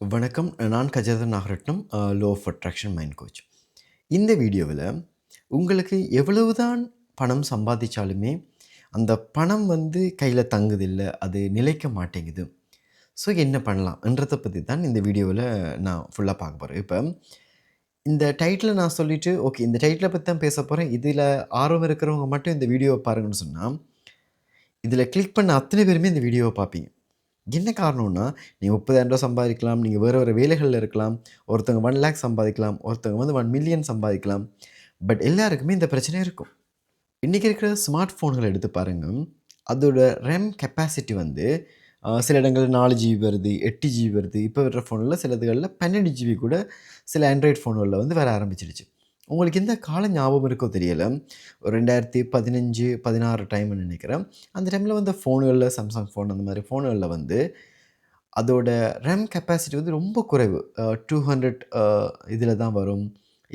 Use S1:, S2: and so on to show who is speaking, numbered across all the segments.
S1: வணக்கம். நான் Gajathan Nagaratnam law of attraction mind coach இந்த வீடியோவில் உங்களுக்கு எவ்வளவு தான் பணம் சம்பாதிச்சாலுமே அந்த பணம் வந்து கையில் தங்குதில்லை அது நிலைக்க மாட்டேங்குது. ஸோ என்ன பண்ணலாம்ன்றதை பற்றி தான் இந்த வீடியோவில் நான் ஃபுல்லாக பார்க்க போகிறேன் இப்போ இந்த டைட்டில் நான் சொல்லிவிட்டு ஓகே இந்த டைட்டிலை பற்றி தான் பேச போகிறேன் இதில் ஆர்வம் இருக்கிறவங்க மட்டும் இந்த வீடியோவை பாருங்கன்னு சொன்னால் இதில் கிளிக் பண்ண அத்தனை பேருமே இந்த வீடியோவை பார்ப்பீங்க. என்ன காரணம்னா நீங்கள் முப்பதாயிரம் ரூபா சம்பாதிக்கலாம் நீங்கள் வேறு வேறு வேலைகளில் இருக்கலாம் ஒருத்தவங்க ஒன் லேக் சம்பாதிக்கலாம் ஒருத்தவங்க வந்து ஒன் மில்லியன் சம்பாதிக்கலாம். பட் எல்லாருக்குமே இந்த பிரச்சனை இருக்கும். இன்றைக்கி இருக்கிற ஸ்மார்ட் ஃபோன்களை எடுத்து பாருங்கள் அதோட ரேம் கெப்பாசிட்டி வந்து சில இடங்களில் நாலு ஜிபி வருது எட்டு ஜிபி வருது. இப்போ வர்ற ஃபோனில் சில இதுகளில் பன்னெண்டு ஜிபி கூட சில ஆண்ட்ராய்ட் ஃபோன்களில் வந்து வர ஆரம்பிச்சிடுச்சு. உங்களுக்கு எந்த கால ஞாபகம் இருக்கோ தெரியலை. ஒரு ரெண்டாயிரத்தி பதினஞ்சு பதினாறு டைம்னு நினைக்கிறேன். அந்த டைமில் வந்து ஃபோனுகளில் சாம்சங் ஃபோன் அந்த மாதிரி ஃபோனுகளில் வந்து அதோட ரேம் கெப்பாசிட்டி வந்து ரொம்ப குறைவு. டூ ஹண்ட்ரட் இதில் தான் வரும்.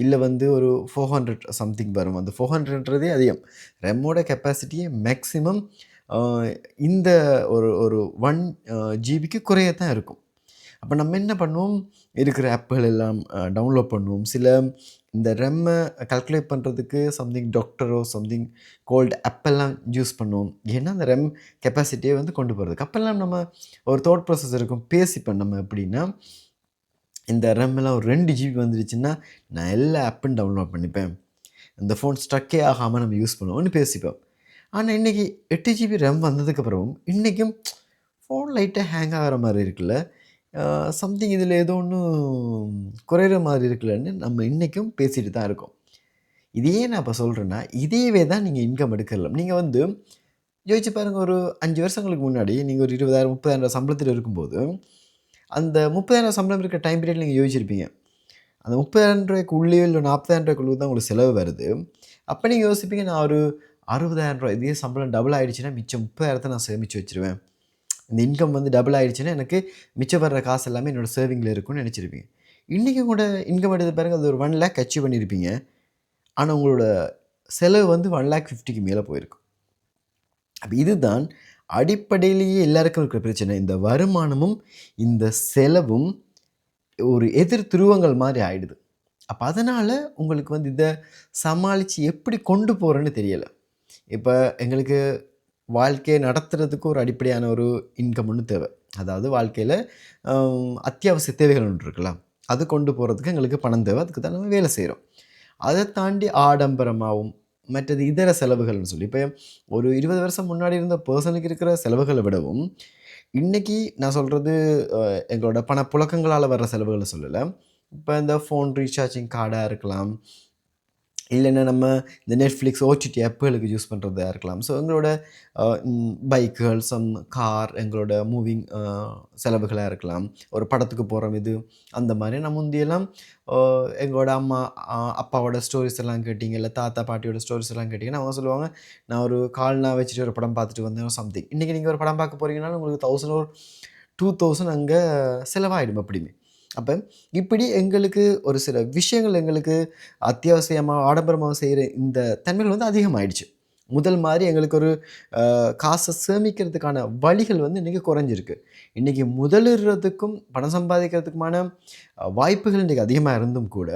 S1: இல்லை வந்து ஒரு ஃபோர் ஹண்ட்ரட் சம்திங் வரும். அந்த ஃபோர் ஹண்ட்ரட்ன்றதே அதிகம். ரெம்மோட கெப்பாசிட்டியே மேக்ஸிமம் இந்த ஒரு ஒரு ஒன் ஜிபிக்கு குறைய தான் இருக்கும். அப்போ நம்ம என்ன பண்ணுவோம்? இருக்கிற ஆப்புகள் எல்லாம் டவுன்லோட் பண்ணுவோம். சில இந்த ரெம்மை கல்குலேட் பண்ணுறதுக்கு சம்திங் டாக்டரோ சம்திங் கோல்டு அப்பெல்லாம் யூஸ் பண்ணுவோம் ஏன்னா அந்த ரெம் கெப்பாசிட்டியை வந்து கொண்டு போகிறதுக்கு அப்போல்லாம் நம்ம ஒரு தோட் ப்ராசஸ் இருக்கும். பேசிப்போம் நம்ம எப்படின்னா இந்த ரெம்மெல்லாம் ஒரு ரெண்டு ஜிபி வந்துருச்சுன்னா நான் எல்லா ஆப்பும் டவுன்லோட் பண்ணிப்பேன். இந்த ஃபோன் ஸ்ட்ரக்கே ஆகாமல் நம்ம யூஸ் பண்ணுவோம்னு பேசிப்போம். ஆனால் இன்றைக்கி எட்டு ஜிபி ரேம் வந்ததுக்கப்புறம் இன்றைக்கும் ஃபோன் லைட்டாக ஹேங் ஆகிற மாதிரி இருக்குல்ல. சம்திங் இதில் ஏதோ ஒன்று குறையிற மாதிரி இருக்குல்லன்னு நம்ம இன்றைக்கும் பேசிட்டு தான் இருக்கோம். இதையே நான் இப்போ சொல்கிறேன்னா இதேவே தான் நீங்கள் இன்கம் எடுக்கலாம். நீங்கள் வந்து யோசிச்சு பாருங்கள் ஒரு அஞ்சு வருஷங்களுக்கு முன்னாடி நீங்கள் ஒரு இருபதாயிரம் முப்பதாயிரம் சம்பளத்தில் இருக்கும்போது அந்த முப்பதாயிரம் சம்பளம் இருக்கிற டைம் பீரியட் நீங்கள் யோசிச்சிருப்பீங்க. அந்த முப்பதாயிரம் ரூபாய்க்கு உள்ளேயோ இல்லை நாற்பதாயிரம் ரூபாய்க்குள்ளே தான் உங்களுக்கு செலவு வருது. அப்போ நீங்கள் யோசிப்பீங்க நான் ஒரு அறுபதாயிரம் ரூபாய் இதே சம்பளம் டபுள் ஆகிடுச்சுன்னா மிச்சம் முப்பதாயிரத்தை நான் சேமித்து வச்சுருவேன். இந்த இன்கம் வந்து டபுள் ஆகிடுச்சுன்னா எனக்கு மிச்சம் வர்ற காசு எல்லாமே என்னோடய சேவிங்கில் இருக்கும்னு நினச்சிருப்பீங்க. இன்றைக்கி கூட இன்கம் எடுத்து பாருங்கள் அது ஒரு ஒன் லேக் அச்சீவ் பண்ணியிருப்பீங்க. ஆனால் உங்களோட செலவு வந்து ஒன் லேக் ஃபிஃப்டிக்கு மேலே போயிருக்கும் அப்போ இதுதான் அடிப்படையிலேயே எல்லாருக்கும் இருக்கிற பிரச்சனை. இந்த வருமானமும் இந்த செலவும் ஒரு எதிர் துருவங்கள் மாதிரி ஆயிடுது. அப்போ அதனால் உங்களுக்கு வந்து இதை சமாளித்து எப்படி கொண்டு போகிறேன்னு தெரியலை. இப்போ எங்களுக்கு வாழ்க்கையை நடத்துறதுக்கு ஒரு அடிப்படையான ஒரு இன்கம் ஒன்று தேவை. அதாவது வாழ்க்கையில் அத்தியாவசிய தேவைகள் ஒன்று இருக்கலாம் அது கொண்டு போகிறதுக்கு எங்களுக்கு பணம் தேவை. அதுக்கு தான் நம்ம வேலை செய்கிறோம் அதை தாண்டி ஆடம்பரமாகவும் மற்றது இதர செலவுகள்னு சொல்லி இப்போ ஒரு இருபது வருஷம் முன்னாடி இருந்த பர்சனுக்கு இருக்கிற செலவுகளை விடவும் இன்றைக்கி நான் சொல்கிறது எங்களோட பணப்புழக்கங்களால் வர்ற செலவுகளை சொல்லலை. இப்போ இந்த ஃபோன் ரீசார்ஜிங் கார்டாக இருக்கலாம். இல்லைன்னா நம்ம இந்த நெட்ஃப்ளிக்ஸ் ஓடிடி ஆப்புகளுக்கு யூஸ் பண்ணுறதா இருக்கலாம். ஸோ எங்களோட பைக்குகள் சம் கார் எங்களோட மூவிங் செலவுகளாக இருக்கலாம். ஒரு படத்துக்கு போகிறோம் இது அந்த மாதிரி. நம்ம முந்தியெல்லாம் எங்களோட அம்மா அப்பாவோட ஸ்டோரிஸ் எல்லாம் கேட்டிங்க இல்லை தாத்தா பாட்டியோட ஸ்டோரிஸ் எல்லாம் கேட்டிங்கன்னா அவங்க சொல்லுவாங்க நான் ஒரு கால்னா வச்சுட்டு ஒரு படம் பார்த்துட்டு வந்தேன் சம்திங் இன்றைக்கி நீங்கள் ஒரு படம் பார்க்க போகிறீங்கனாலும் உங்களுக்கு தௌசண்ட் ஒரு டூ தௌசண்ட் அங்கே செலவாகிடும் எப்படியுமே. அப்போ இப்படி எங்களுக்கு ஒரு சில விஷயங்கள் எங்களுக்கு அத்தியாவசியமாக ஆடம்பரமாக செய்கிற இந்த தன்மைகள் வந்து அதிகமாகிடுச்சு முதல் மாதிரி எங்களுக்கு ஒரு காசை சேமிக்கிறதுக்கான வழிகள் வந்து இன்றைக்கி குறைஞ்சிருக்கு. இன்றைக்கி முதலிடுறதுக்கும் பணம் சம்பாதிக்கிறதுக்குமான வாய்ப்புகள் இன்றைக்கி அதிகமாக இருந்தும் கூட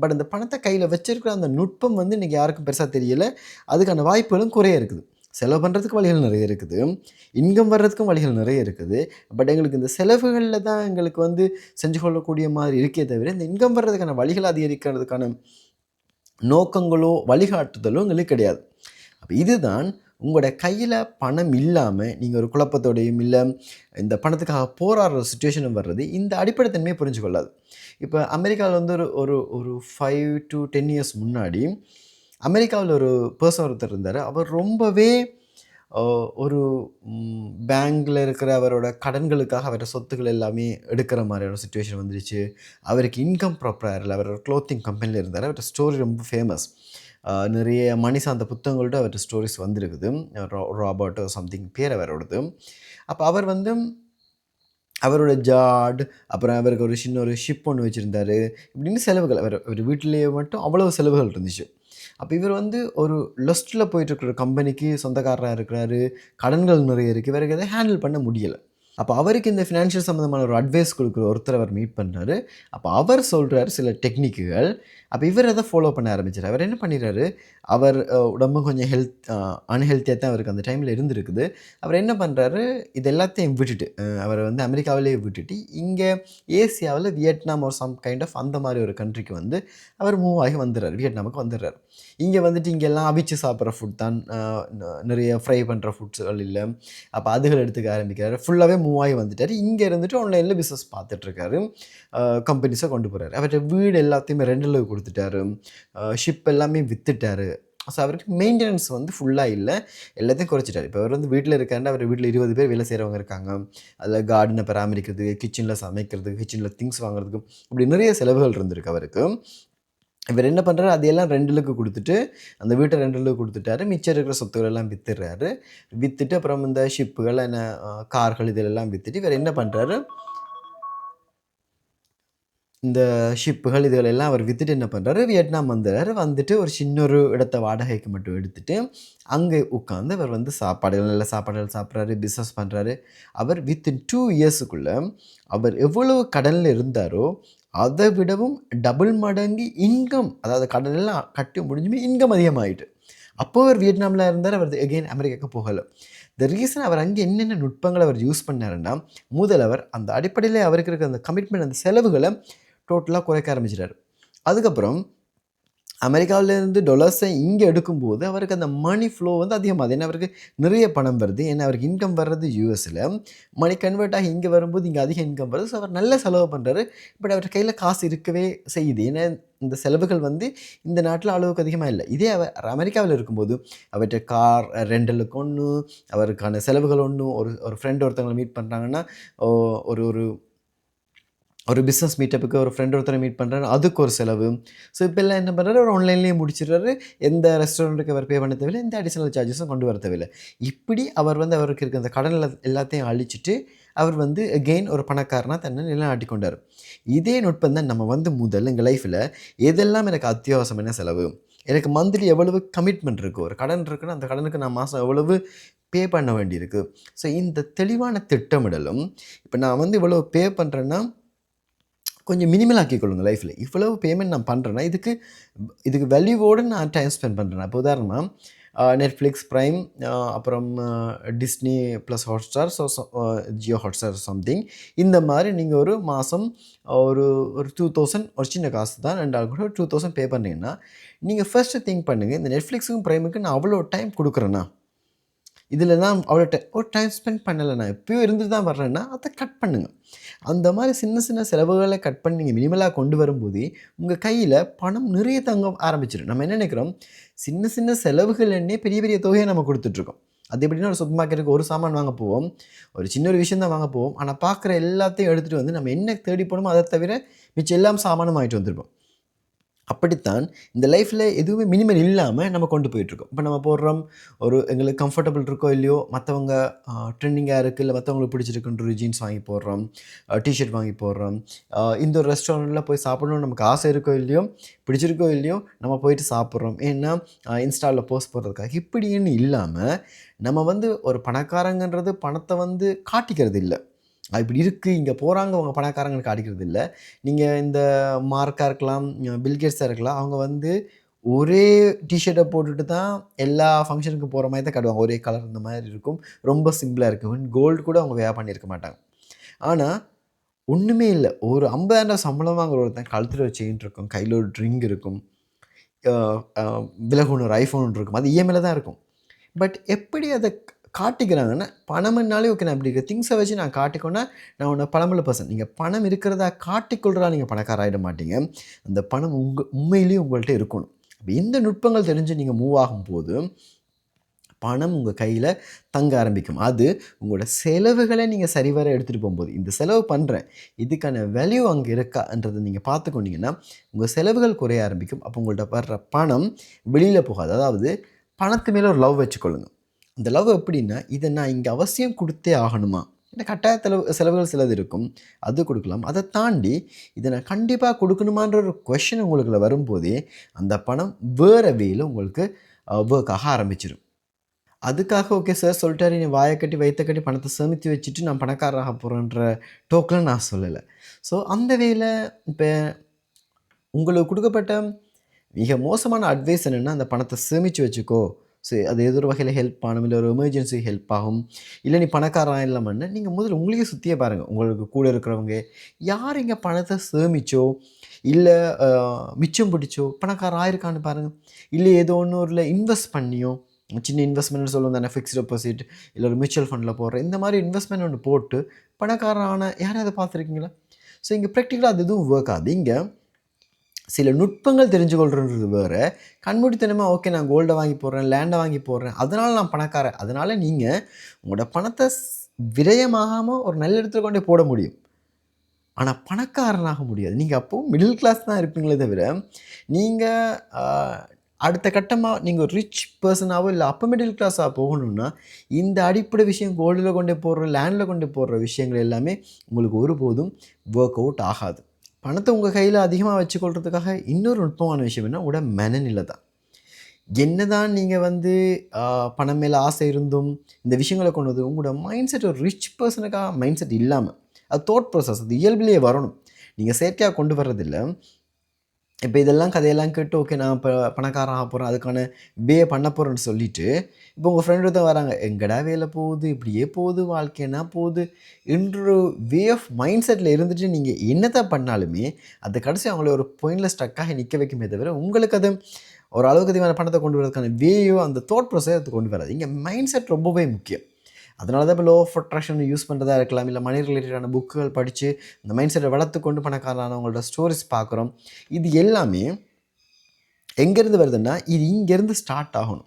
S1: பட் அந்த பணத்தை கையில் வச்சிருக்கிற அந்த நுட்பம் வந்து இன்றைக்கி யாருக்கும் பெருசாக தெரியலை. அதுக்கான வாய்ப்புகளும் குறைய இருக்குது. செலவு பண்ணுறதுக்கு வழிகள் நிறைய இருக்குது. இன்கம் வர்றதுக்கும் வழிகள் நிறைய இருக்குது. பட் எங்களுக்கு இந்த செலவுகளில் தான் எங்களுக்கு வந்து செஞ்சு கொள்ளக்கூடிய மாதிரி இருக்கே தவிர இந்த இன்கம் வர்றதுக்கான வழிகள் அதிகரிக்கிறதுக்கான நோக்கங்களோ வழிகாட்டுதலோ எங்களுக்கு கிடையாது. அப்போ இதுதான் உங்களோட கையில் பணம் இல்லாமல் நீங்கள் ஒரு குழப்பத்தோடையும் இல்லை இந்த பணத்துக்காக போராடுற சுச்சுவேஷனும் வர்றது இந்த அடிப்படை தன்மையை புரிஞ்சு கொள்ளாது இப்போ அமெரிக்காவில் வந்து ஒரு ஒரு ஒரு ஃபைவ் டு டென் இயர்ஸ் முன்னாடி அமெரிக்காவில் ஒரு பர்சன் ஒருத்தர் இருந்தார். அவர் ரொம்பவே ஒரு பேங்கில் இருக்கிற அவரோட கடன்களுக்காக அவரோட சொத்துக்கள் எல்லாமே எடுக்கிற மாதிரியான சுச்சுவேஷன் வந்துருச்சு. அவருக்கு இன்கம் ப்ராப்பராக இல்லை. அவரோட க்ளோத்திங் கம்பெனியில் இருந்தார். அவரோட ஸ்டோரி ரொம்ப ஃபேமஸ் நிறைய மணி சார்ந்த புத்தகங்கள்ட்ட அவர்கிட்ட ஸ்டோரிஸ் வந்திருக்குது. ரா- சம்திங் பேர் அவரோடது. அப்போ அவர் வந்து அவரோட ஜாட் அப்புறம் அவருக்கு ஒரு சின்ன ஒரு ஷிப் ஒன்று வச்சுருந்தாரு. இப்படின்னு செலவுகள். அவர் அவர் வீட்டிலேயே மட்டும் அவ்வளோ செலவுகள் இருந்துச்சு. அப்போ இவர் வந்து ஒரு லஸ்ட்டில் போயிட்டுருக்கிற கம்பெனிக்கு சொந்தக்காரராக இருக்கிறாரு கடன்கள் நிறைய இருக்குது இவருக்கு எதை ஹேண்டில் பண்ண முடியலை. அப்போ அவருக்கு இந்த ஃபினான்ஷியல் சம்மந்தமான ஒரு அட்வைஸ் கொடுக்குற ஒருத்தர் அவர் மீட் பண்ணுறாரு அப்போ அவர் சொல்கிறாரு சில டெக்னிக்குகள் அப்போ இவர் அதை ஃபாலோ பண்ண ஆரம்பிச்சார். அவர் என்ன பண்ணிடுறாரு அவர் உடம்பு கொஞ்சம் ஹெல்த் அன்ஹெல்த்தியாக தான் அவருக்கு அந்த டைமில் இருந்திருக்குது. அவர் என்ன பண்ணுறாரு இது எல்லாத்தையும் விட்டுட்டு அவரை அவர் வந்து அமெரிக்காவிலே விட்டுட்டு இங்கே ஏசியாவில் வியட்நாம் ஒரு சம் கைண்ட் ஆஃப் அந்த மாதிரி ஒரு கண்ட்ரிக்கு வந்து அவர் மூவ் ஆகி வந்துடுறாரு. வியட்நாமுக்கு வந்துடுறாரு. இங்கே வந்துட்டு இங்கெல்லாம் அவிச்சு சாப்பிட்ற ஃபுட் தான் நிறைய ஃப்ரை பண்ணுற ஃபுட்ஸுகள் இல்லை. அப்போ அதுகள் எடுத்துக்க ஆரம்பிக்கிறாரு. ஃபுல்லாகவே மூவ் ஆகி வந்துட்டார். இங்கே இருந்துட்டு ஆன்லைனில் பிஸ்னஸ் பார்த்துட்ருக்காரு கம்பெனிஸை கொண்டு போகிறாரு அவர்கிட்ட வீடு எல்லாத்தையுமே ரெண்டில் கொடுத்துட்டாரு. ஷிப் எல்லாமே விற்றுட்டாரு ஸோ அவருக்கு மெயின்டெனன்ஸ் வந்து ஃபுல்லாக இல்லை. எல்லாத்தையும் குறைச்சிட்டாரு. இப்போ அவர் வந்து வீட்டில் இருக்காருன்னா அவர் வீட்டில் இருபது பேர் வேலை செய்கிறவங்க இருக்காங்க. அதில் கார்டனை பராமரிக்கிறது கிச்சனில் சமைக்கிறது கிச்சனில் திங்ஸ் வாங்குறதுக்கு இப்படி நிறைய செலவுகள் இருந்திருக்கு அவருக்கு. இவர் என்ன பண்ணுறாரு அதையெல்லாம் ரெண்டுலுக்கு கொடுத்துட்டு அந்த வீட்டை ரெண்டுலுக்கு கொடுத்துட்டாரு. மிச்சம் இருக்கிற சொத்துக்கள் எல்லாம் வித்துடுறாரு. விற்றுட்டு அப்புறம் இந்த ஷிப்புகள் என்ன கார்கள் இதெல்லாம் வித்துட்டு இவர் என்ன பண்ணுறாரு இந்த ஷிப்புகள் இதுகள் எல்லாம் அவர் வித்துட்டு என்ன பண்ணுறாரு வியட்நாம் வந்துடுறாரு வந்துட்டு ஒரு சின்ன ஒரு இடத்த வாடகைக்கு மட்டும் எடுத்துட்டு அங்கே உட்காந்து அவர் வந்து சாப்பாடுகள் நல்ல சாப்பாடுகள் சாப்பிட்றாரு பிஸ்னஸ் பண்ணுறாரு அவர் வித்தின் டூ இயர்ஸுக்குள்ளே அவர் எவ்வளவு கடனில் இருந்தாரோ அதை விடவும் டபுள் மடங்கு இன்கம் அதாவது கடன் எல்லாம் கட்டி முடிஞ்சுமே இன்கம் அதிகமாகிட்டு அப்போ அவர் வியட்நாமில் இருந்தார் அவர் எகெயின் அமெரிக்காவுக்கு போகலை. த ரீசன் அவர் அங்கே என்னென்ன நுட்பங்களை அவர் யூஸ் பண்ணாருன்னா முதல் அவர் அந்த அடிப்படையில் அவருக்கு இருக்கிற அந்த கமிட்மெண்ட் அந்த செலவுகளை டோட்டலாக குறைக்க ஆரம்பிச்சிட்டார். அதுக்கப்புறம் அமெரிக்காவிலேருந்து டொலர்ஸை இங்கே எடுக்கும்போது அவருக்கு அந்த மணி ஃப்ளோ வந்து அதிகமாகுது ஏன்னா அவருக்கு நிறைய பணம் வருது ஏன்னா அவருக்கு இன்கம் வர்றது யூஎஸில் மணி கன்வெர்ட் ஆகி இங்கே வரும்போது இங்கே அதிக இன்கம் வருது ஸோ அவர் நல்ல செலவு பண்ணுறாரு பட் அவர் கையில் காசு இருக்கவே செய்யுது. ஏன்னா இந்த செலவுகள் வந்து இந்த நாட்டில் அளவுக்கு அதிகமாக இல்லை. இதே அவர் அமெரிக்காவில் இருக்கும்போது அவர்கிட்ட கார் ரெண்டலுக்கு ஒன்று அவருக்கான செலவுகள் ஒன்று ஒரு ஒரு ஃப்ரெண்ட் ஒருத்தவங்களை மீட் பண்ணுறாங்கன்னா ஒரு ஒரு ஒரு பிஸ்னஸ் மீட்டப்புக்கு ஒரு ஃப்ரெண்ட் ஒருத்தரை மீட் பண்ணுறாரு அதுக்கு ஒரு செலவு. ஸோ இப்போ எல்லாம் என்ன பண்ணுறாரு ஒரு ஆன்லைன்லேயே முடிச்சிடுறாரு. எந்த ரெஸ்டாரண்ட்டுக்கு அவர் பே பண்ண தேவையில்லை எந்த அடிஷனல் சார்ஜஸும் கொண்டு வர தேவையில்லை. இப்படி அவர் வந்து அவருக்கு இருக்க அந்த கடன் எல்லாத்தையும் அழிச்சிட்டு அவர் வந்து அகெயின் ஒரு பணக்காரனாக தன்னை நிலநாட்டி கொண்டார். இதே நுட்பம் தான் நம்ம வந்து முதல் எங்கள் லைஃப்பில் எதெல்லாம் எனக்கு அத்தியாவசியமான செலவு? எனக்கு மந்த்லி எவ்வளவு கமிட்மெண்ட் இருக்குது ஒரு கடன் இருக்குன்னா அந்த கடனுக்கு நான் மாதம் எவ்வளவு பே பண்ண வேண்டியிருக்கு? ஸோ இந்த தெளிவான திட்டமிடலும் இப்போ நான் வந்து இவ்வளோ பே பண்ணுறேன்னா கொஞ்சம் மினிமல் ஆக்கிக்கொள்ளுங்க லைஃப்பில் இவ்வளவு பேமெண்ட் நான் பண்ணுறேன்னா இதுக்கு இதுக்கு வேல்யூவோடு நான் டைம் ஸ்பெண்ட் பண்ணுறேன் இப்போ உதாரணமாக நெட்ஃப்ளிக்ஸ் ப்ரைம் அப்புறம் Disney plus Hotstar so Jio Hotstar something இந்த மாதிரி நீங்கள் ஒரு மாதம் ஒரு ஒரு டூ தௌசண்ட் ஒரு சின்ன காசு தான் ரெண்டு ஆள் கூட டூ தௌசண்ட் பே பண்ணீங்கன்னா நீங்கள் ஃபர்ஸ்ட்டு திங்க் பண்ணுங்கள் இந்த நெட்ஃப்ளிக்ஸுக்கும் ப்ரைமுக்கு நான் அவ்வளோ டைம் கொடுக்குறேன்னா இதில் தான் அவ்வளோ டைம் ஒரு டைம் ஸ்பெண்ட் பண்ணலை நான் இருந்துட்டு இருந்து தான் வர்றேன்னா அதை கட் பண்ணுங்கள் அந்த மாதிரி சின்ன சின்ன செலவுகளை கட் பண்ணி நீங்கள் மினிமலாக கொண்டு வரும்போது உங்கள் கையில் பணம் நிறைய தங்க ஆரம்பிச்சிடும் நம்ம என்ன நினைக்கிறோம்? சின்ன சின்ன செலவுகள் என்ன பெரிய பெரிய தொகையை நம்ம கொடுத்துட்ருக்கோம். அது எப்படின்னா ஒரு சூப்பர் மார்க்கெட்டுக்கு ஒரு சாமான் வாங்க போவோம். ஒரு சின்ன ஒரு விஷயம் தான் வாங்க போவோம். ஆனால் பார்க்குற எல்லாத்தையும் எடுத்துகிட்டு வந்து நம்ம என்ன தேடி போனோமோ அதை தவிர மிச்சம் எல்லாம் சாமானும் ஆகிட்டு வந்திருப்போம். அப்படித்தான் இந்த லைஃப்பில் எதுவுமே மினிமம் இல்லாமல் நம்ம கொண்டு போயிட்டுருக்கோம். இப்போ நம்ம போடுறோம் ஒரு எங்களுக்கு கம்ஃபர்டபுள் இருக்கோ இல்லையோ மற்றவங்க ட்ரெண்டிங்காக இருக்குது இல்லை மற்றவங்களுக்கு பிடிச்சிருக்குன்ற ஒரு ஜீன்ஸ் வாங்கி போடுறோம் டிஷர்ட் வாங்கி போடுறோம் இந்த ஒரு ரெஸ்டாரண்ட்டில் போய் சாப்பிடணும்னு நமக்கு ஆசை இருக்கோ இல்லையோ பிடிச்சிருக்கோ இல்லையோ நம்ம போயிட்டு சாப்பிட்றோம். ஏன்னா இன்ஸ்டாவில் போஸ்ட் போடுறதுக்காக இப்படின்னு இல்லாமல் நம்ம வந்து ஒரு பணக்காரங்கன்றது பணத்தை வந்து காட்டிக்கிறது இல்லை இப்படி இருக்குது இங்கே போகிறாங்க அவங்க பணக்காரங்களுக்கு காட்டிக்கிறது இல்லை. நீங்கள் இந்த மார்க்காக இருக்கலாம் பில்கேட்ஸாக இருக்கலாம் அவங்க வந்து ஒரே டிஷர்ட்டை போட்டுட்டு தான் எல்லா ஃபங்க்ஷனுக்கு போகிற மாதிரி தான் காட்டுவாங்க. ஒரே கலர் இந்த மாதிரி இருக்கும். ரொம்ப சிம்பிளாக இருக்கும். கோல்டு கூட அவங்க வேர் பண்ணியிருக்க மாட்டாங்க. ஆனால் ஒன்றுமே இல்லை. ஒரு ஐம்பதாயிரம் சம்பளம் வாங்குற ஒருத்தன் கழுத்தில் ஒரு செயின் இருக்கும். கையில் ஒரு ட்ரிங்க் இருக்கும். விலகுன்னு ஒரு ஐஃபோன் இருக்கும். அது இஎம்ஐயில் தான் இருக்கும். பட் எப்படி அதை காட்டிக்கிறாங்கன்னா பணம்னாலே ஓகே நான் இப்படி இருக்க திங்ஸை வச்சு நான் காட்டிக்கோன்னா நான் உன்னை பணமுள்ள பர்சன் நீங்கள் பணம் இருக்கிறதா காட்டிக்கொள்கிறா நீங்கள் பணக்கார ஆகிட மாட்டீங்க. அந்த பணம் உங்கள் உண்மையிலேயே உங்கள்கிட்ட இருக்கணும். அப்ப இந்த நுட்பங்கள் தெரிஞ்சு நீங்கள் மூவ் ஆகும்போது பணம் உங்கள் கையில் தங்க ஆரம்பிக்கும். அது உங்களோட செலவுகளை நீங்கள் சரிவர எடுத்துகிட்டு போகும்போது இந்த செலவு பண்ணுறேன் இதுக்கான வேல்யூ அங்கே இருக்கான்றதை நீங்கள் பார்த்துக்கொண்டீங்கன்னா உங்கள் செலவுகள் குறைய ஆரம்பிக்கும். அப்போ உங்கள்கிட்ட வர்ற பணம் வெளியில் போகாது. அதாவது பணத்து மேலே ஒரு லவ் வச்சுக்கொள்ளுங்கள் அந்த லவ் எப்படின்னா இதை நான் இங்கே அவசியம் கொடுத்தே ஆகணுமா? ஏன்னா கட்டாய செலவு செலவுகள் சிலது இருக்கும். அது கொடுக்கலாம். அதை தாண்டி இதை நான் கண்டிப்பாக கொடுக்கணுமான்ற ஒரு கொஷின் உங்களுக்குள்ள வரும்போதே அந்த பணம் வேறு வேல உங்களுக்கு ஒர்க் ஆக ஆரம்பிச்சிடும் அதுக்காக ஓகே சார் சொல்லிட்டாரு நீ வாயை கட்டி வயிற்ற கட்டி பணத்தை சேமித்து வச்சுட்டு நான் பணக்காரராக போகிறேன்ற டோக்கில் நான் சொல்லலை. ஸோ அந்த வேல இப்போ உங்களுக்கு கொடுக்கப்பட்ட மிக மோசமான அட்வைஸ் என்னென்னா அந்த பணத்தை சேமித்து வச்சுக்கோ. சரி அது ஏதோ ஒரு வகையில் ஹெல்ப் ஆகும் இல்லை ஒரு எமர்ஜென்சி ஹெல்ப் ஆகும். இல்லை நீ பணக்காரன் இல்லாமன்னு நீங்கள் முதல்ல உங்களையே சுற்றியே பாருங்கள் உங்களுக்கு கூட இருக்கிறவங்க யார் இங்கே பணத்தை சேமிச்சோ இல்லை மிச்சம் பிடிச்சோ பணக்காரன் ஆயிருக்கான்னு பாருங்கள் இல்லை ஏதோ ஒன்று ஒரு இன்வெஸ்ட் பண்ணியோ சின்ன இன்வெஸ்ட்மெண்ட்னு சொல்லுவோம் தானே ஃபிக்ஸ்ட் டெபாசிட் இல்லை ஒரு மியூச்சுவல் ஃபண்டில் போடுற இந்த மாதிரி இன்வெஸ்ட்மெண்ட் ஒன்று போட்டு பணக்காரனான யாரையாவது பார்த்துருக்கீங்களா? ஸோ இங்கே ப்ராக்டிக்கலாக அது எதுவும் ஒர்க் ஆகுது. இங்கே சில நுட்பங்கள் தெரிஞ்சு கொள்றது வேறு. கண்மூடித்தனமாக ஓகே நான் கோல்டை வாங்கி போடுறேன் லேண்டை வாங்கி போடுறேன் அதனால் நான் பணக்காரன். அதனால் நீங்கள் உங்களோட பணத்தை விரயமாகாமல் ஒரு நல்ல இடத்துல கொண்டே போட முடியும். ஆனால் பணக்காரனாக முடியாது. நீங்கள் அப்போது மிடில் கிளாஸ் தான் இருப்பீங்களே தவிர நீங்கள் அடுத்த கட்டமாக நீங்கள் ஒரு ரிச் பர்சனாகவோ இல்லை அப்போ மிடில் கிளாஸாக போகணும்னா இந்த அடிப்படை விஷயம் கோல்டில் கொண்டு போடுற லேண்டில் கொண்டு போடுற விஷயங்கள் எல்லாமே உங்களுக்கு ஒருபோதும் ஒர்க் அவுட் ஆகாது. பணத்தை உங்கள் கையில் அதிகமாக வச்சுக்கொள்றதுக்காக இன்னொரு நுட்பமான விஷயம் என்ன உட மனநிலை தான். என்னதான் நீங்கள் வந்து பணம் மேலே ஆசை இருந்தும் இந்த விஷயங்களை கொண்டு வந்து உங்களோட மைண்ட் செட் ஒரு ரிச் பர்சனுக்காக மைண்ட் செட் இல்லாமல் அது தோட் ப்ராசஸ் அது இயல்பிலேயே வரணும். நீங்கள் செயற்கையாக கொண்டு வர்றதில்லை. இப்போ இதெல்லாம் கதையெல்லாம் கேட்டு ஓகே நான் இப்போ பணக்காரன் ஆக போகிறேன் அதுக்கான வே பண்ண போகிறேன்னு சொல்லிவிட்டு இப்போ உங்கள் ஃப்ரெண்டு தான் வராங்க. எங்கடா வேலை போகுது? இப்படியே போகுது. வாழ்க்கைனா போகுது? என்ற வே ஆஃப் மைண்ட் செட்டில் இருந்துட்டு நீங்கள் என்னத்தை பண்ணாலுமே அது கடைசி அவங்கள ஒரு பாயிண்டில் ஸ்டக்காக நிற்க வைக்குமே தவிர உங்களுக்கு அது ஒரு அளவுக்கு அதிகமான பணத்தை கொண்டு வரதுக்கான வேயோ அந்த தோட் ப்ராசஸ் அது கொண்டு வராது. இங்கே மைண்ட் செட் ரொம்பவே முக்கியம். அதனால தான் இப்போ லோ ஆஃப் அட்ராக்ஷன் யூஸ் பண்ணுறதா இருக்கலாம் இல்லை மணி ரிலேட்டடான புக்குகள் படித்து அந்த மைண்ட் செட்டை வளர்த்து கொண்டு பணக்காரனானவங்களோட ஸ்டோரிஸ் பார்க்குறோம். இது எல்லாமே எங்கேருந்து வருதுன்னா இது இங்கேருந்து ஸ்டார்ட் ஆகணும்.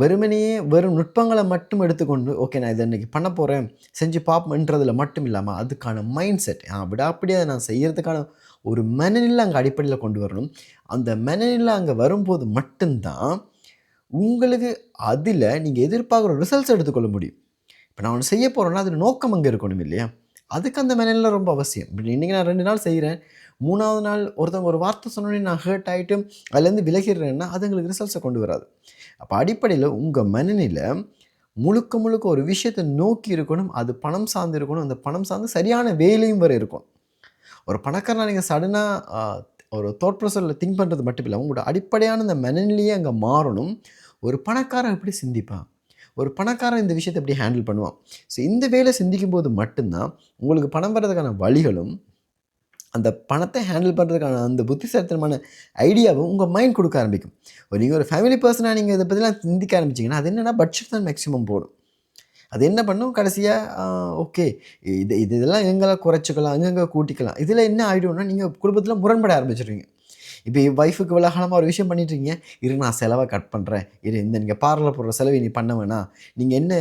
S1: வெறுமனையே வெறும் நுட்பங்களை மட்டும் எடுத்துக்கொண்டு ஓகே நான் இதை இன்றைக்கி பண்ண போகிறேன் செஞ்சு பார்ப்போம்ன்றதுல மட்டும் இல்லாமல் அதுக்கான மைண்ட் செட் அப்படி அப்படியே அதை நான் செய்கிறதுக்கான ஒரு மனநிலை அங்கே அடிப்படையில் கொண்டு வரணும். அந்த மனநிலை அங்கே வரும்போது மட்டும்தான் உங்களுக்கு அதில் நீங்கள் எதிர்பார்க்குற ரிசல்ட்ஸ் எடுத்துக்கொள்ள முடியும். இப்போ நான் ஒன்று செய்ய போகிறேன்னா அதில் நோக்கம் அங்கே இருக்கணும் இல்லையா? அதுக்கு அந்த மனநிலை ரொம்ப அவசியம். இப்படி இன்றைக்கி நான் ரெண்டு நாள் செய்கிறேன். மூணாவது நாள் ஒருத்தவங்க ஒரு வார்த்தை சொன்னோடனே நான் ஹர்ட் ஆகிட்டு அதுலேருந்து விலகிடுறேன்னா அது எங்களுக்கு ரிசல்ட்ஸை கொண்டு வராது. அப்போ அடிப்படையில் உங்கள் மனநிலை முழுக்க முழுக்க ஒரு விஷயத்தை நோக்கி இருக்கணும் அது பணம் சார்ந்து இருக்கணும் அந்த பணம் சார்ந்து சரியான வேலையும் வர இருக்கும் ஒரு பணக்காரனா நீங்கள் சடனாக ஒரு தோட் ப்ரொசரில் திங்க் பண்ணுறது மட்டும் இல்லை. உங்களோட அடிப்படையான அந்த மனநிலையே அங்கே மாறணும். ஒரு பணக்காரன் எப்படி சிந்திப்பான்? ஒரு பணக்காரன் இந்த விஷயத்தை எப்படி ஹேண்டில் பண்ணுவான்? ஸோ இந்த வேலை சிந்திக்கும் போது மட்டும்தான் உங்களுக்கு பணம் வர்றதுக்கான வழிகளும் அந்த பணத்தை ஹேண்டில் பண்ணுறதுக்கான அந்த புத்திசாலித்தனமான ஐடியாவும் உங்கள் மைண்ட் கொடுக்க ஆரம்பிக்கும். ஒரு நீங்கள் ஒரு ஃபேமிலி பர்சனாக நீங்கள் இதை பற்றிலாம் சிந்திக்க ஆரம்பிச்சிங்கன்னா அது என்னென்னா பட்ஜெட் தான் மேக்ஸிமம் போடும். அது என்ன பண்ணும்? கடைசியாக ஓகே இது இது இதெல்லாம் எங்கெல்லாம் குறைச்சிக்கலாம் அங்கங்கே கூட்டிக்கலாம் இதில் என்ன ஆகிடும்னா நீங்கள் குடும்பத்தில் முரண்பட ஆரம்பிச்சிடுவீங்க இப்போ ஒய்ஃபுக்கு விலகாலமாக ஒரு விஷயம் பண்ணிட்டு இருக்கீங்க இரு நான் செலவை கட் பண்ணுறேன் இரு இந்த நீங்கள் பார்லர் போடுற செலவை நீ பண்ண வேணாம் நீங்கள் என்ன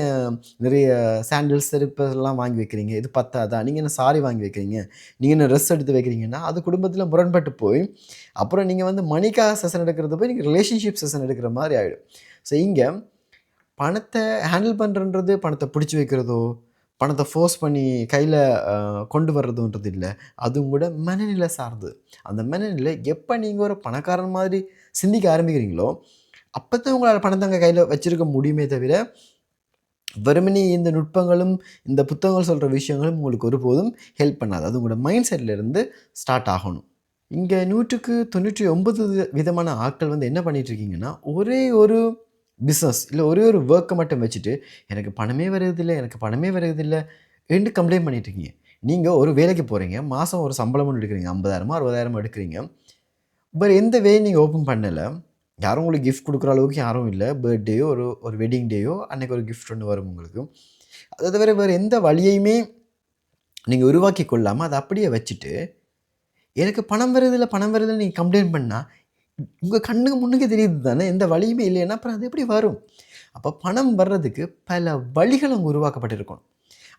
S1: நிறைய சாண்டில்ஸ் செருப்பெல்லாம் வாங்கி வைக்கிறீங்க? இது பத்தாதா? நீங்கள் என்ன சாரி வாங்கி வைக்கிறீங்க? நீங்கள் என்ன ட்ரெஸ் எடுத்து வைக்கிறீங்கன்னா அது குடும்பத்தில் முரண்பட்டு போய் அப்புறம் நீங்கள் வந்து மணிக்காக செஷன் எடுக்கிறது போய் நீங்கள் ரிலேஷன்ஷிப் செஷன் எடுக்கிற மாதிரி ஆகிடும் ஸோ இங்கே பணத்தை ஹேண்டில் பண்ணுறன்றது பணத்தை பிடிச்சி வைக்கிறதோ பணத்தை ஃபோர்ஸ் பண்ணி கையில் கொண்டு வர்றதுன்றது இல்லை. அதுவும் கூட மனநிலை சார்ந்து. அந்த மனநிலை எப்போ நீங்கள் ஒரு பணக்காரன் மாதிரி சிந்திக்க ஆரம்பிக்கிறீங்களோ அப்போ தான் உங்களால் பணத்தை அங்கே கையில் வச்சுருக்க முடியுமே தவிர வெறுமனே இந்த நுட்பங்களும் இந்த புத்தகங்கள் சொல்கிற விஷயங்களும் உங்களுக்கு ஒருபோதும் ஹெல்ப் பண்ணாது. அது உங்களோட மைண்ட் செட்டில் இருந்து ஸ்டார்ட் ஆகணும். இங்கே நூற்றுக்கு தொண்ணூற்றி ஒன்பது விதமான ஆட்கள் வந்து என்ன பண்ணிகிட்ருக்கீங்கன்னா ஒரே ஒரு பிஸ்னஸ் இல்லை ஒரே ஒரு ஒர்க்கை மட்டும் வச்சுட்டு எனக்கு பணமே வருவதில்லை எனக்கு பணமே வருவதில்லை ரெண்டு கம்ப்ளைண்ட் பண்ணிட்டு இருக்கீங்க நீங்கள் ஒரு வேலைக்கு போகிறீங்க மாதம் ஒரு சம்பளம் எடுக்கிறீங்க ஐம்பதாயிரமா அறுபதாயிரமா எடுக்கிறீங்க. பட் எந்த வே நீங்கள் ஓப்பன் பண்ணலை. யாரும் உங்களுக்கு கிஃப்ட் கொடுக்குற அளவுக்கு யாரும் இல்லை. பர்த்டேயோ ஒரு ஒரு வெட்டிங் டேயோ அன்றைக்கி ஒரு கிஃப்ட் ஒன்று வரும் உங்களுக்கு. அதை தவிர வேறு எந்த வழியையுமே நீங்கள் உருவாக்கி கொள்ளாமல் அதை அப்படியே வச்சுட்டு எனக்கு பணம் வருதில்லை பணம் வருதில்லை நீங்கள் கம்ப்ளைண்ட் பண்ணால் உங்கள் கண்ணுக்கு முன்னுக்கு தெரியுது தானே எந்த வழியுமே இல்லைன்னா அப்புறம் அது எப்படி வரும்? அப்போ பணம் வர்றதுக்கு பல வழிகள் அங்கே உருவாக்கப்பட்டிருக்கும்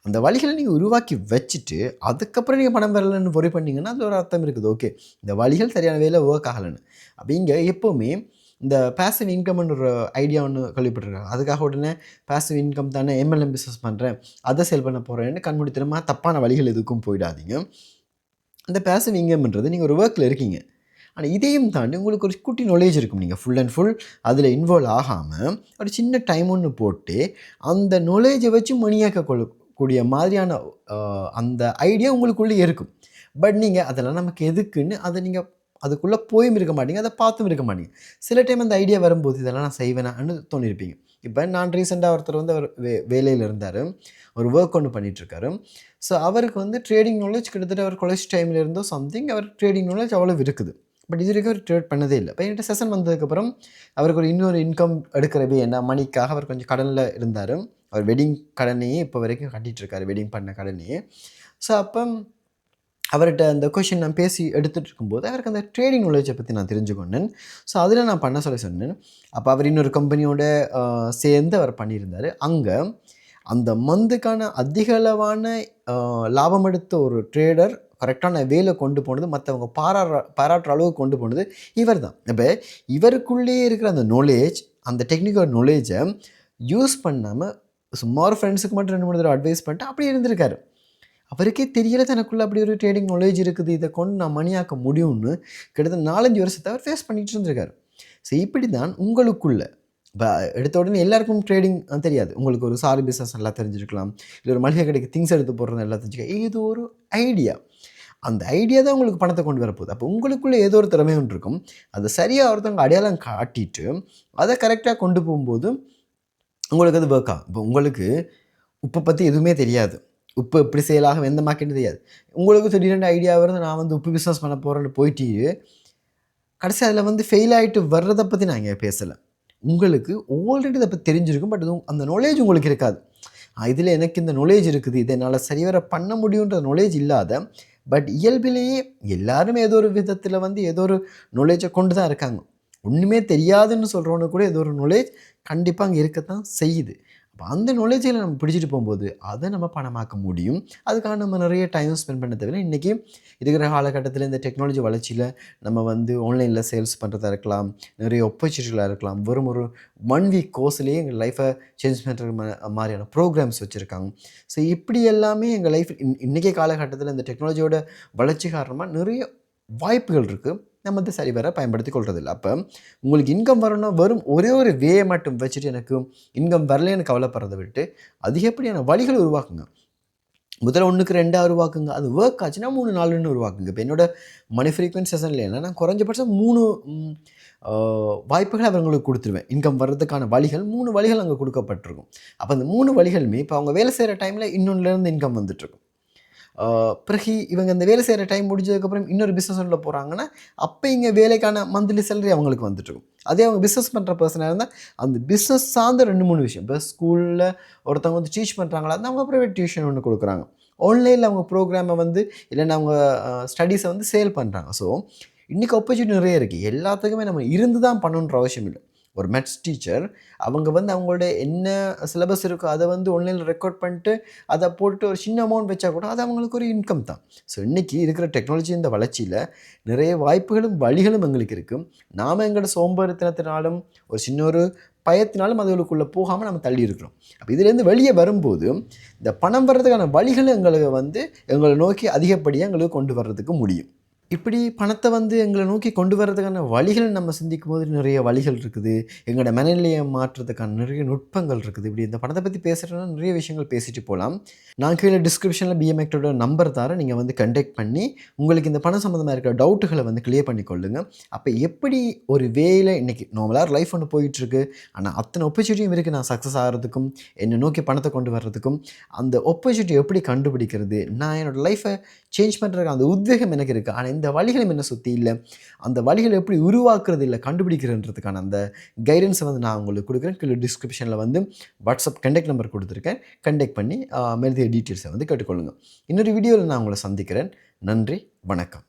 S1: அந்த வழிகளை நீங்கள் உருவாக்கி வச்சுட்டு அதுக்கப்புறம் நீங்கள் பணம் வரலன்னு பொறி பண்ணிங்கன்னா அது ஒரு அர்த்தம் இருக்குது. ஓகே. இந்த வழிகள் சரியான வேலை ஒர்க் ஆகலைன்னு. அப்போ இங்கே எப்போவுமே இந்த பேசிவ் இன்கம்னு ஒரு ஐடியா ஒன்று கேள்விப்பட்டிருக்காங்க. அதுக்காக உடனே பேசிவ் இன்கம் தானே எம்எல்எம் பிஸ்னஸ் பண்ணுறேன் அதை சேல் பண்ண போகிறேன்னு கண்மூடித்தனமாக தப்பான வழிகள் எதுக்கும் போயிடாதீங்க. அந்த பேசிவ் இன்கம்ன்றது நீங்கள் ஒரு ஒர்க்கில் இருக்கீங்க. ஆனால் இதையும் தாண்டி உங்களுக்கு ஒரு குட்டி நாலேஜ் இருக்கும் நீங்கள் ஃபுல் அண்ட் ஃபுல் அதில் இன்வால்வ் ஆகாமல் ஒரு சின்ன டைம் ஒன்று போட்டு அந்த நாலேஜை வச்சு மணியாக்க கொள்ளக்கூடிய மாதிரியான அந்த ஐடியா உங்களுக்குள்ளே இருக்கும். பட் நீங்கள் அதெல்லாம் நமக்கு எதுக்குன்னு அதை நீங்கள் அதுக்குள்ளே போயும் இருக்க மாட்டீங்க அதை பார்த்தும் இருக்க மாட்டீங்க. சில டைம் அந்த ஐடியா வரும்போது இதெல்லாம் நான் செய்வேனான்னு தோணியிருப்பீங்க இப்போ நான் ரீசெண்டாக ஒருத்தர் வந்து அவர் வே வேலையில் இருந்தார். ஒரு ஒர்க் ஒன்று பண்ணிகிட்ருக்காரு ஸோ அவருக்கு வந்து ட்ரேடிங் நாலேஜ் கிட்டத்தட்ட அவர் காலேஜ் டைமில் இருந்தோ சம்திங் அவர் ட்ரேடிங் நாலேஜ் அவ்வளோ இருக்குது. பட் இது வரைக்கும் அவர் ட்ரேட் பண்ணதே இல்லை. இப்போ என்கிட்ட செஷன் வந்ததுக்கப்புறம் அவருக்கு ஒரு இன்னொரு இன்கம் எடுக்கிறவே என்ன மணிக்காக அவர் கொஞ்சம் கடனில் இருந்தார். அவர் வெட்டிங் கடனையே இப்போ வரைக்கும் கட்டிகிட்ருக்காரு வெட்டிங் பண்ண கடனையே. ஸோ அப்போ அவர்கிட்ட அந்த கொஷின் நான் பேசி எடுத்துகிட்டு இருக்கும்போது அவருக்கு அந்த ட்ரேடிங் நாலேஜை பற்றி நான் தெரிஞ்சுக்கொண்டேன். ஸோ அதில் நான் பண்ண சொல்ல சொன்னேன். அப்போ அவர் இன்னொரு கம்பெனியோட சேர்ந்து அவர் பண்ணியிருந்தார். அங்கே அந்த மந்துக்கான அதிக அளவான லாபம் எடுத்த ஒரு ட்ரேடர் கரெக்டான வேலை கொண்டு போனது மற்றவங்க பாராட்டுற பாராட்டுற அளவுக்கு கொண்டு போனது இவர் தான் இப்போ இவருக்குள்ளேயே இருக்கிற அந்த நாலேஜ் அந்த டெக்னிக்கல் நாலேஜை யூஸ் பண்ணாமல் சும்மா ஒரு ஃப்ரெண்ட்ஸுக்கு மட்டும் ரெண்டு மூணு தடவை அட்வைஸ் பண்ணிட்டு அப்படியே இருந்திருக்காரு. அவருக்கே தெரியல தனக்குள்ளே அப்படி ஒரு ட்ரேடிங் நாலேஜ் இருக்குது. இதை கொண்டு நான் மணியாக்க முடியும்னு கிட்டத்தட்ட நாலஞ்சு வருஷத்தை அவர் ஃபேஸ் பண்ணிகிட்டு இருந்திருக்காரு. ஸோ இப்படி தான் உங்களுக்குள்ள இப்போ எடுத்த உடனே எல்லாருக்கும் ட்ரேடிங் தெரியாது. உங்களுக்கு ஒரு சாரி பிஸ்னஸ் நல்லா தெரிஞ்சிருக்கலாம். இல்லை ஒரு மளிகை கடைக்கு திங்ஸ் எடுத்து போடுறது நல்லா தெரிஞ்சுக்க இது ஒரு ஐடியா அந்த ஐடியா தான் உங்களுக்கு பணத்தை கொண்டு வரப்போகுது. அப்போ உங்களுக்குள்ளே ஏதோ ஒரு திறமை ஒன்று இருக்கும். அதை சரியாக ஒருத்தவங்க அடையாளம் காட்டிட்டு அதை கரெக்டாக கொண்டு போகும்போது உங்களுக்கு அது ஒர்க் ஆகும். இப்போ உங்களுக்கு உப்பை பற்றி எதுவுமே தெரியாது. உப்பு எப்படி செயலாகும் எந்த மார்க்கெட்டும் தெரியாது. உங்களுக்கு திடீர்னு ஐடியா வருது நான் வந்து உப்பு பிஸ்னஸ் பண்ண போகிறேன்னு போயிட்டு கடைசி அதில் வந்து ஃபெயில் ஆகிட்டு வர்றதை பற்றி நான் இங்கே பேசலை. உங்களுக்கு ஆல்ரெடி இதை பற்றி தெரிஞ்சிருக்கும் பட் அது அந்த நாலேஜ் உங்களுக்கு இருக்காது. இதில் எனக்கு இந்த நாலேஜ் இருக்குது. இதை என்னால் சரிவர பண்ண முடியுன்ற நாலேஜ் இல்லாத பட் இயல்பிலேயே எல்லாருமே ஏதோ ஒரு விதத்தில் வந்து ஏதோ ஒரு நாலேஜை கொண்டு தான் இருக்காங்க. ஒன்றுமே தெரியாதுன்னு சொல்கிறவனு கூட ஏதோ ஒரு நாலேஜ் கண்டிப்பாக அங்கே இருக்கத்தான் செய்யுது. அப்போ அந்த நாலேஜில் நம்ம பிடிச்சிட்டு போகும்போது அதை நம்ம பணமாக்க முடியும். அதுக்காக நம்ம நிறைய டைம் ஸ்பெண்ட் பண்ண தேவையில்லை. இன்றைக்கி இருக்கிற காலகட்டத்தில் இந்த டெக்னாலஜி வளர்ச்சியில் நம்ம வந்து ஆன்லைனில் சேல்ஸ் பண்ணுறதா இருக்கலாம் நிறைய ஒப்பர்ச்சுனிட்டிகளாக இருக்கலாம். வெறும் ஒரு ஒன் வீக் கோர்ஸ்லேயே எங்கள் லைஃப்பை சேஞ்ச் பண்ணுற மாதிரியான ப்ரோக்ராம்ஸ் வச்சுருக்காங்க. ஸோ இப்படி எல்லாமே எங்கள் லைஃப் இன் இன்றைக்கி காலகட்டத்தில் இந்த டெக்னாலஜியோட வளர்ச்சி காரணமாக நிறைய வாய்ப்புகள் இருக்குது நம்ம வந்து சரிவர பயன்படுத்தி கொள்றதில்ல. அப்போ உங்களுக்கு இன்கம் வரணும் வெறும் ஒரே ஒரு வே மட்டும் வச்சுட்டு எனக்கு இன்கம் வரலன்னு கவலைப்படுறதை விட்டு அதிகப்படியான வழிகள் உருவாக்குங்க. முதல்ல ஒன்றுக்கு ரெண்டாக உருவாக்குங்க. அது ஒர்க் ஆச்சுன்னா மூணு நாலுன்னு உருவாக்குங்க. இப்போ என்னோட மணி ஃப்ரீக்வன்சி செஷனில் என்னன்னா குறைஞ்சபட்சம் மூணு வாய்ப்புகள் அவங்களுக்கு கொடுத்துருவேன். இன்கம் வர்றதுக்கான வழிகள் மூணு வழிகள் அங்கே கொடுக்கப்பட்டிருக்கும். அப்போ அந்த மூணு வழிகளுமே இப்போ அவங்க வேலை செய்கிற டைமில் இன்னொன்றுலேருந்து இன்கம் வந்துட்டுருக்கும் பிறகு இவங்க இந்த வேலை செய்கிற டைம் முடிஞ்சதுக்கப்புறம் இன்னொரு பிஸ்னஸ் உள்ள போகிறாங்கன்னா அப்போ இங்கே வேலைக்கான மந்த்லி சேலரி அவங்களுக்கு வந்துட்டுருக்கும் அதே அவங்க பிஸ்னஸ் பண்ணுற பர்சனாக இருந்தால் அந்த பிஸ்னஸ் சார்ந்த ரெண்டு மூணு விஷயம். இப்போ ஸ்கூலில் ஒருத்தவங்க வந்து டீச் பண்ணுறாங்களா இருந்தால் அவங்க ப்ரைவேட் டியூஷன் ஒன்று கொடுக்குறாங்க. ஆன்லைனில் அவங்க ப்ரோக்ராமை வந்து இல்லைன்னா அவங்க ஸ்டடீஸை வந்து சேல் பண்ணுறாங்க ஸோ இன்றைக்கி ஆப்பர்ச்சுனிட்டி நிறைய இருக்குது எல்லாத்துக்குமே நம்ம இருந்து தான் பண்ணணுன்ற அவசியம் இல்லை. ஒரு மேத்ஸ் டீச்சர் அவங்க வந்து அவங்களோட என்ன சிலபஸ் இருக்கோ அதை வந்து ஆன்லைனில் ரெக்கார்ட் பண்ணிட்டு அதை போட்டு ஒரு சின்ன அமௌண்ட் வச்சா கூட அது அவங்களுக்கு ஒரு இன்கம் தான். ஸோ இன்றைக்கி இருக்கிற டெக்னாலஜி இந்த வளர்ச்சியில் நிறைய வாய்ப்புகளும் வழிகளும் எங்களுக்கு இருக்குது நாம் எங்களோட சோம்பேறித்தனத்தினாலும் ஒரு சின்ன ஒரு பயத்தினாலும் அதுகளுக்குள்ளே போகாமல் நம்ம தள்ளி இருக்கிறோம். அப்போ இதுலேருந்து வெளியே வரும்போது இந்த பணம் வர்றதுக்கான வழிகளும் எங்களுக்கு வந்து எங்களை நோக்கி அதிகப்படியாக எங்களுக்கு கொண்டு வர்றதுக்கு முடியும். இப்படி பணத்தை வந்து எங்களை நோக்கி கொண்டு வர்றதுக்கான வழிகள் நம்ம சிந்திக்கும் போது நிறைய வழிகள் இருக்குது. எங்களோட மனநிலையை மாற்றுறதுக்கான நிறைய நுட்பங்கள் இருக்குது. இப்படி இந்த பணத்தை பற்றி பேசுகிறோன்னா நிறைய விஷயங்கள் பேசிட்டு போகலாம் நான் கீழே டிஸ்கிரிப்ஷனில் பிஎம்எக்டோட நம்பர் தர நீங்கள் வந்து கண்டெக்ட் பண்ணி உங்களுக்கு இந்த பணம் சம்மந்தமாக இருக்கிற டவுட்டுகளை வந்து கிளியர் பண்ணிக்கொள்ளுங்க அப்போ எப்படி ஒரு வேயில் இன்றைக்கி நார்மலாக லைஃப் ஒன்று போயிட்டுருக்கு. ஆனால் அத்தனை ஒப்பர்ச்சுனிட்டியும் இருக்குது நான் சக்ஸஸ் ஆகிறதுக்கும் என்னை நோக்கி பணத்தை கொண்டு வர்றதுக்கும். அந்த ஒப்பர்ச்சுனிட்டி எப்படி கண்டுபிடிக்கிறது? நான் என்னோடய லைஃப்பை சேஞ்ச் பண்ணுறதுக்கு அந்த உத்வேகம் எனக்கு இருக்குது ஆனால் இந்த வழிகளும் என்ன சுற்றி இல்லை? அந்த வழிகளை எப்படி உருவாக்குறது இல்லை? கண்டுபிடிக்கிறன்றதுக்கான அந்த கைடன்ஸை வந்து நான் உங்களுக்கு கொடுக்குறேன். கீழே டிஸ்கிரிப்ஷனில் வந்து வாட்ஸ்அப் கண்டெக்ட் நம்பர் கொடுத்துருக்கேன். கண்டெக்ட் பண்ணி மேலதிக டீட்டெயில்ஸை வந்து கேட்டுக்கொள்ளுங்கள் இன்னொரு வீடியோவில் நான் உங்களை சந்திக்கிறேன். நன்றி வணக்கம்.